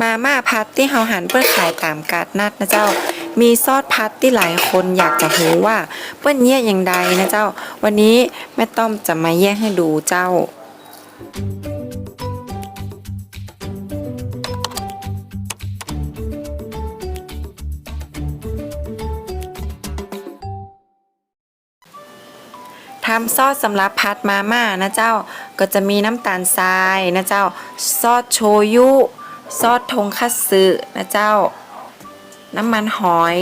มาม่าพัดที่เฮาหันเปิ้นขายตามกาดนัดนะเจ้า มีซอสพัดที่หลายคนอยากจะรู้ว่าเปิ้นแยอย่างใดนะเจ้า วันนี้แม่ต้อมจะมาแยกให้ดูเจ้าทำซอสสำหรับพัดมาม่านะเจ้า ก็จะมีน้ำตาลทรายนะเจ้า ซอสโชยุ ซอสทงคัตสึนะเจ้า น้ำมันหอย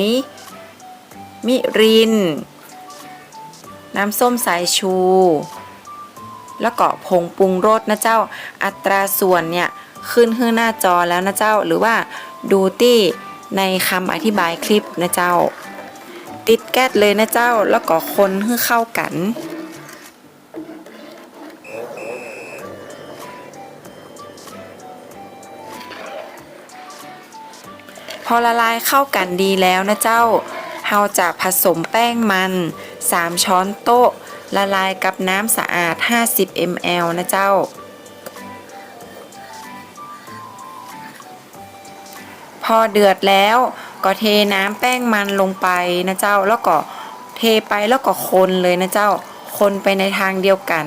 มิริน น้ำส้มสายชู แล้วก็ผงปรุงรสนะเจ้า อัตราส่วนเนี่ยขึ้นขึ้นหน้าจอแล้วนะเจ้า หรือว่าดูที่ในคำอธิบายคลิปนะเจ้า ติดแก๊สเลยนะเจ้า แล้วก็คนให้เข้ากัน พอละลายเข้ากันดีแล้วนะเจ้าเราจะผสมแป้งมัน 3 ช้อนโต๊ะ ละลายกับน้ำสะอาด 50 ml นะเจ้า พอเดือดแล้วก็เทน้ำแป้งมันลงไปนะเจ้า แล้วก็เทไปแล้วก็คนเลยนะเจ้า คนไปในทางเดียวกัน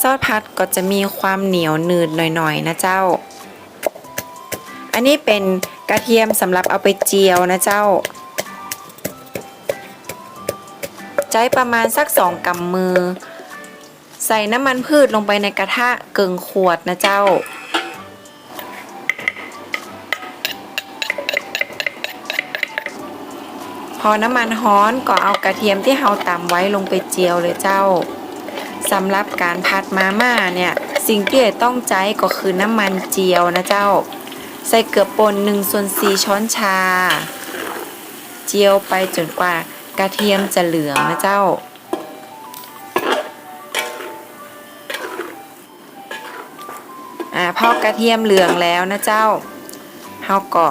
ซอสพัดก็จะมีความเหนียวหนืดหน่อยๆนะเจ้า อันนี้เป็นกระเทียมสำหรับเอาไปเจียวนะเจ้าใจประมาณสักสองกำมือ ใส่น้ำมันพืชลงไปในกระทะเกิงขวดนะเจ้าพอน้ำมันฮ้อนก็เอากระเทียมที่เราตำไว้ลงไปเจียวเลยเจ้า สำหรับการผัดมาม่าเนี่ย สิ่งที่ต้องใจก็คือน้ำมันเจียวนะเจ้า ใส่เกลือป่น1ส่วน4ช้อนชา เจียวไปจนกว่ากระเทียมจะเหลืองนะเจ้า อ่าพอกระเทียมเหลืองแล้วนะเจ้าเฮาก็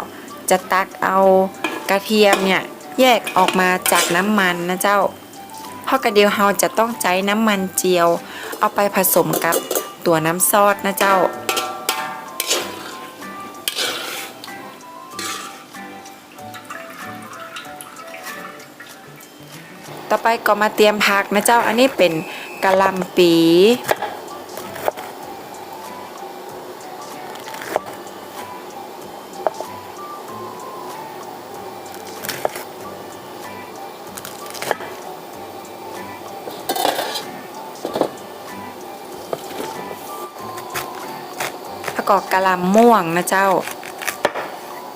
จะตักเอากระเทียมเนี่ยแยกออกมาจากน้ำมันนะเจ้า เพรากระเดียวเฮาจะต้องใช้น้ำมันเจียว เอาไปผสมกับตัวน้ำซอสนะเจ้า ต่อไปก็มาเตรียมผักนะเจ้า อันนี้เป็นกะหล่ำปี แล้วก็กะหล่ำม่วงนะเจ้า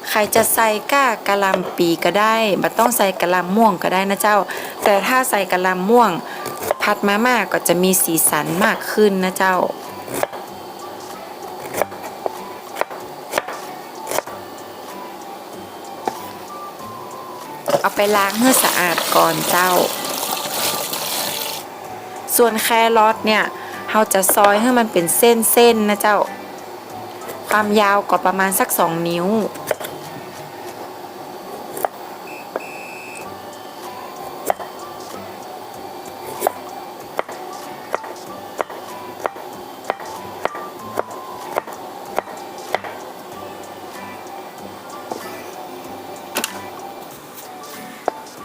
ใครจะใส่ก้ากะหล่ำปีก็ได้บัต้องใส่กะหล่ำม่วงก็ได้นะเจ้า แต่ถ้าใส่กะหล่ำม่วง ผัดมาม่าก็จะมีสีสันมากขึ้นนะเจ้าเอาไปล้างให้สะอาดก่อนเจ้า ส่วนแครอทเนี่ยเราจะซอยให้มันเป็นเส้นๆนะเจ้า ความยาวก็ประมาณสัก2นิ้ว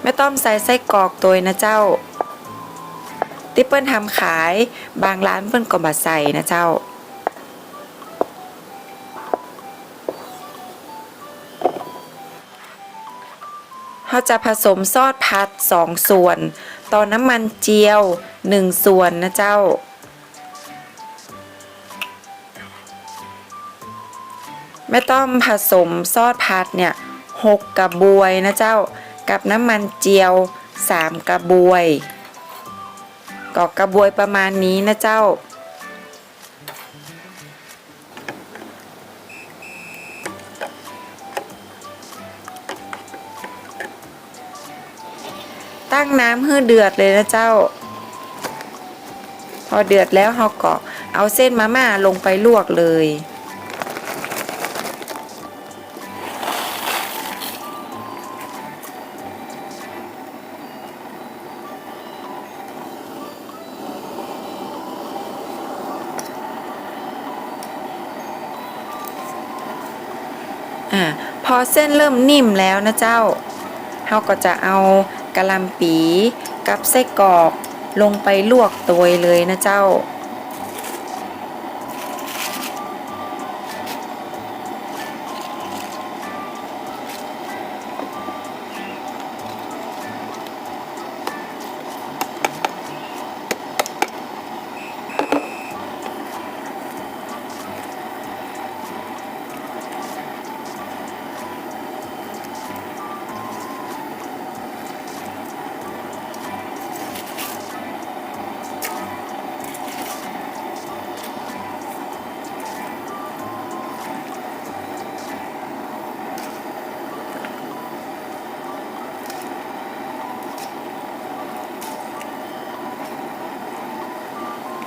ไม่ต้องใส่ไส้กรอกตัวนะเจ้าที่เปิ้ลทำขายบางร้านเปิ้ลก็มาใส่นะเจ้า เราจะผสมซอสพัดสองส่วน ต่อน้ำมันเจียวหนึ่งส่วนนะเจ้าไม่ต้องผสมซอสพัดเนี่ยหกกระบวยนะเจ้า กับน้ำมันเจียวสามกระบวยก็กระบวยประมาณนี้นะเจ้า ตั้งน้ำให้เดือดเลยนะเจ้า พอเดือดแล้วเขาก็เอาเส้นมาม่าลงไปลวกเลย อ่าพอเส้นเริ่มนิ่มแล้วนะเจ้าเขาก็จะเอา กะหล่ำปี กับไส้กรอกลงไปลวกตัวเลยนะเจ้า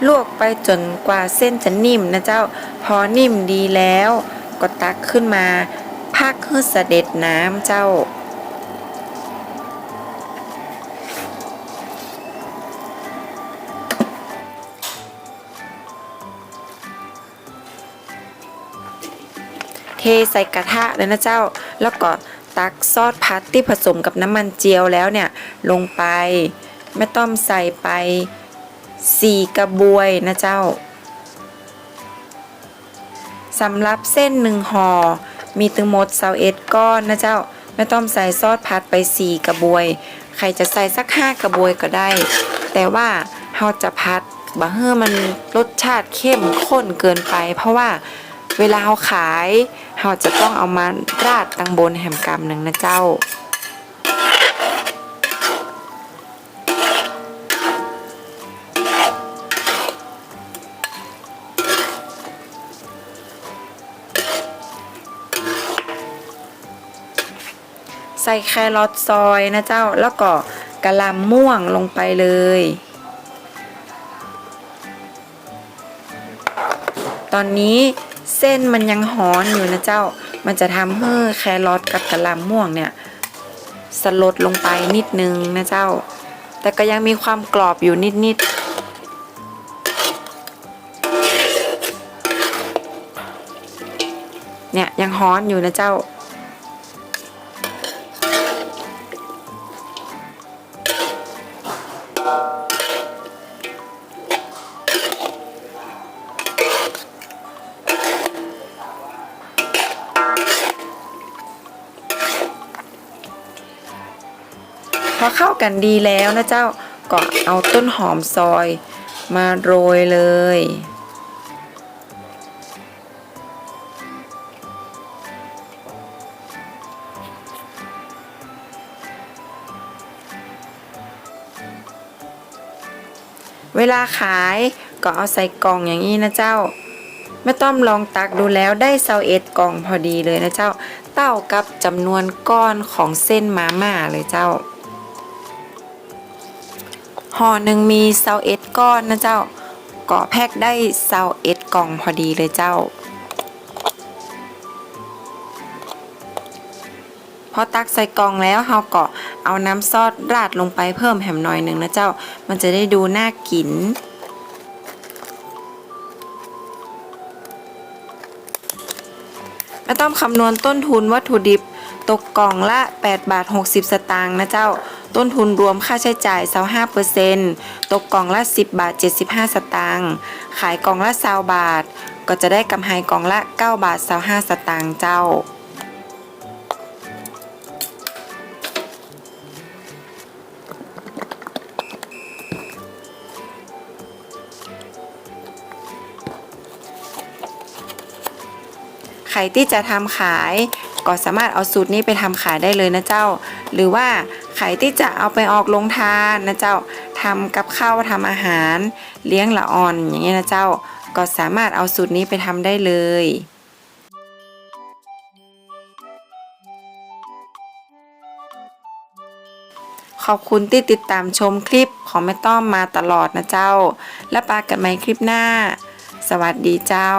ลวกไปจนกว่าเส้นจะนิ่มนะเจ้า พอนิ่มดีแล้ว ก็ตักขึ้นมาพักให้เสด็จน้ำเจ้า เทใส่กระทะเลยนะเจ้า แล้วก็ตักซอสพัดที่ผสมกับน้ำมันเจียวแล้วเนี่ย ลงไป ไม่ต้องใส่ไป สี่กระบวยนะเจ้าสำหรับเส้นหนึ่งห่อมีตึงหมดเซาเอ็ดก้อนนะเจ้าไม่ต้องใส่ซอสพัดไปสี่กระบวย ใครจะใส่สักห้ากระบวยก็ได้ แต่ว่าเราจะพัดบะเฮือมันรสชาติเข้มข้นเกินไป เพราะว่าเวลาเราขายเราจะต้องเอามาราดตังบนแหมกำหนึ่งนะเจ้า ใส่แครอทซอยนะเจ้า แล้วก็กะหล่ำม่วงลงไปเลย ตอนนี้เส้นมันยังฮ้อนอยู่นะเจ้า มันจะทำให้แครอทกับกะหล่ำม่วงเนี่ยสลดลงไปนิดนึงนะเจ้า แต่ก็ยังมีความกรอบอยู่นิดๆเนี่ยยังฮ้อนอยู่นะเจ้า พอเข้ากันดีแล้วนะเจ้าก็เอาต้นหอมซอยมาโรยเลย เวลาขายก็เอาใส่กล่องอย่างนี้นะเจ้าไม่ต้องลองตักดูแล้วได้เซาเอ็ดกล่องพอดีเลยนะเจ้า เต้ากับจำนวนก้อนของเส้นมาม่าเลยเจ้าห่อหนึ่งมีเซาเอ็ดก้อนนะเจ้าก็แพ็คได้เซาเอ็ดกล่องพอดีเลยเจ้า พอตักใส่กล่องแล้วเราก็เอาน้ำซอสราดลงไปเพิ่มแหมหน่อยหนึ่งนะเจ้า มันจะได้ดูน่ากิน ไม่ต้องคำนวณต้นทุนวัตถุดิบตกกล่องละ 8 บาท 60 สตางค์นะเจ้า ต้นทุนรวมค่าใช้จ่าย 25%ตกกล่องละ 10 บาท 75 สตางค์ ขายกล่องละ20บาท ก็จะได้กำไรกล่องละ 9 บาท 25 สตางค์เจ้า ครที่จะทำขาย ก็สามารถเอาสูตรนี้ไปทำขายได้เลยนะเจ้า หรือว่าใครที่จะเอาไปออกลงทานนะเจ้าทำกับข้าวทำอาหาร เลี้ยงละอ่อนอย่างเงี้ยนะเจ้า ก็สามารถเอาสูตรนี้ไปทำได้เลยขอบคุณที่ติดตามชมคลิปของแม่ต้อมมาตลอดนะเจ้า และปากันใหม่คลิปหน้า สวัสดีเจ้า